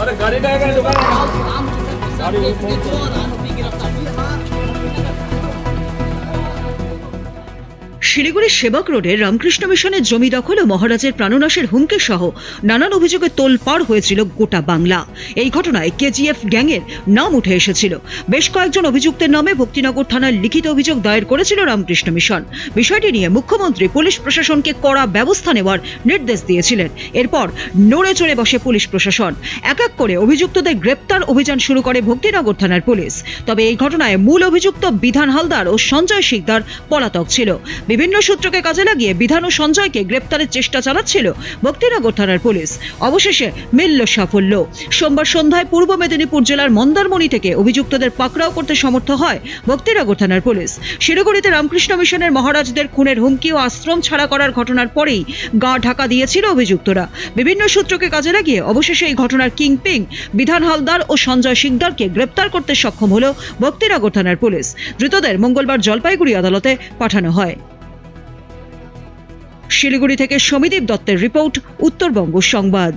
अरे गाड़ी का गाड़ी শিলিগুড়ির সেবক রোডে রামকৃষ্ণ মিশনের জমি দখল ও মহারাজের প্রাণনাশের হুমকি সহ নানান অভিযোগে তোলপাড় হয়েছিল গোটা বাংলা। এই ঘটনায় কেজিএফ গ্যাংয়ের নাম উঠে এসেছিল। বেশ কয়েকজন অভিযুক্তের নামে ভক্তিনগর থানার লিখিত অভিযোগ দায়ের করেছিল রামকৃষ্ণ মিশন। বিষয়টি নিয়ে মুখ্যমন্ত্রী, পুলিশ প্রশাসনকে কড়া ব্যবস্থা নেওয়ার নির্দেশ দিয়েছিলেন। এরপর নড়ে চড়ে বসে পুলিশ প্রশাসন। এক এক করে অভিযুক্তদের গ্রেপ্তার অভিযান শুরু করে ভক্তিনগর থানার পুলিশ। তবে এই ঘটনায় মূল অভিযুক্ত বিধান হালদার ও সঞ্জয় শিকদার পলাতক ছিল। বিভিন্ন সূত্রকে কাজে লাগিয়ে বিধান ও সঞ্জয়কে গ্রেপ্তারের চেষ্টা চালাচ্ছিল ভক্তিনগর থানার পুলিশ। অবশেষে মিলল সাফল্য। সোমবার সন্ধ্যায় পূর্ব মেদিনীপুর জেলার মন্দারমণি থেকে অভিযুক্তদের পাকড়াও করতে সমর্থ হয় ভক্তিনগর থানার পুলিশ। শিলিগুড়িতে রামকৃষ্ণ মিশনের মহারাজদের খুনের হুমকি ও আশ্রম ছাড়া করার ঘটনার পরেই গা ঢাকা দিয়েছিল অভিযুক্তরা। বিভিন্ন সূত্রকে কাজে লাগিয়ে অবশেষে এই ঘটনার কিংপিং বিধান হালদার ও সঞ্জয় শিকদারকে গ্রেপ্তার করতে সক্ষম হল ভক্তিনগর থানার পুলিশ। ধৃতদের মঙ্গলবার জলপাইগুড়ি আদালতে পাঠানো হয়। শিলিগুড়ি থেকে সমীদীপ দত্তের রিপোর্ট উত্তরবঙ্গ সংবাদ।